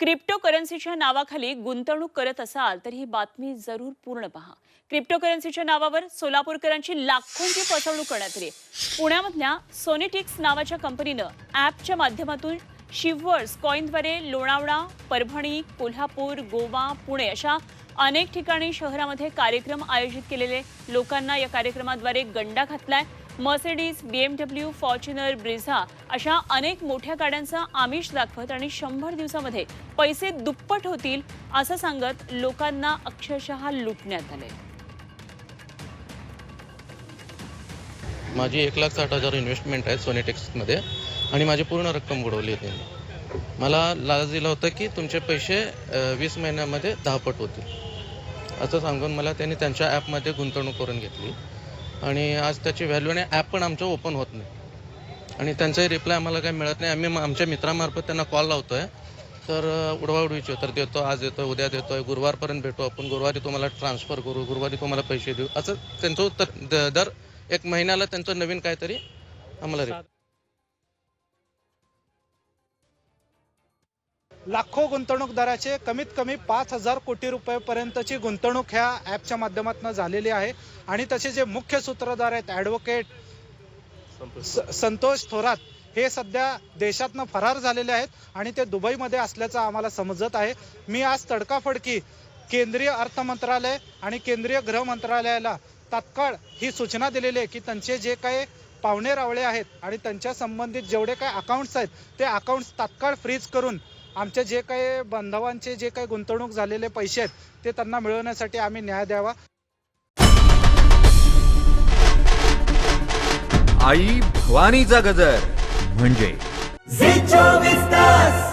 Crypto करन्सीच्या नावाखाली गुंतवणूक करत असाल तर ही बातमी जरूर पूर्ण पहा. क्रिप्टो करन्सीच्या नावावर सोलापूरकरांची लाखोंची फसवणूक करण्यात आली पुण्यामधल्या सोनेटिक्स नावाच्या कंपनीनं ॲपच्या माध्यमातून शिवर्स कॉईनद्वारे लोणावळा परभणी कोल्हापूर गोवा पुणे अशा अनेक ठिकाणी शहरामध्ये कार्यक्रम आयोजित केलेले लोकांना या कार्यक्रमाद्वारे गंडा घातलाय. मर्सिडीज बीएमडब्ल्यू फॉर्च्युनर ब्रिझा अशा अनेक मोठ्या गाड्यांचा आमिष दाखवत आणि शंभर दिवसामध्ये पैसे दुप्पट होतील असं सांगत लोकांना अक्षरशः लुटण्यात आले. माझी एक लाख साठ हजार इन्व्हेस्टमेंट आहे सोनेटेक्समध्ये आणि माझी पूर्ण रक्कम बुडवली होती त्यांनी मला लाज दिला होता की तुमचे पैसे वीस महिन्यामध्ये दहापट होतील. असं सांगून मला त्यांनी त्यांच्या ॲपमध्ये गुंतवणूक करून घेतली. आणि आज त्याची व्हॅल्यू आणि ॲप पण आमचं ओपन होत नाही. आणि त्यांचाही रिप्लाय आम्हाला काही मिळत नाही. आम्ही आमच्या मित्रामार्फत त्यांना कॉल लावतो आहे तर अ, उडवाउडवीची तर देतो आज देतो उद्या देतो आहे गुरुवारपर्यंत भेटू आपण. गुरुवारी तुम्हाला ट्रान्सफर करू गुरुवारी तुम्हाला पैसे देऊ. असं त्यांचं तर दर एक महिन्याला त्यांचं नवीन काहीतरी आम्हाला लाखो गुंतवणूकदाराचे कमीत कमी पाच हजार कोटी रुपयेपर्यंतची गुंतवणूक ह्या ॲपच्या माध्यमातून झालेली आहे. आणि तसे जे मुख्य सूत्रधार आहेत ॲडव्होकेट संतोष. थोरात हे सध्या देशातनं फरार झालेले आहेत आणि ते दुबईमध्ये असल्याचं आम्हाला समजत आहे. मी आज तडकाफडकी केंद्रीय अर्थ मंत्रालय आणि केंद्रीय गृह मंत्रालयाला तात्काळ ही सूचना दिलेली आहे की त्यांचे जे काही पाहुणे रावळे आहेत आणि त्यांच्या संबंधित जेवढे काही अकाउंट्स आहेत ते अकाउंट्स तात्काळ फ्रीज करून आमचे जे काही बांधवांचे जे काही गुंतवणूक झालेले पैसे आहेत ते त्यांना मिळवण्यासाठी आम्ही न्याय द्यावा. आई भवानीचा गजर. म्हणजे? झी चोवीस तास.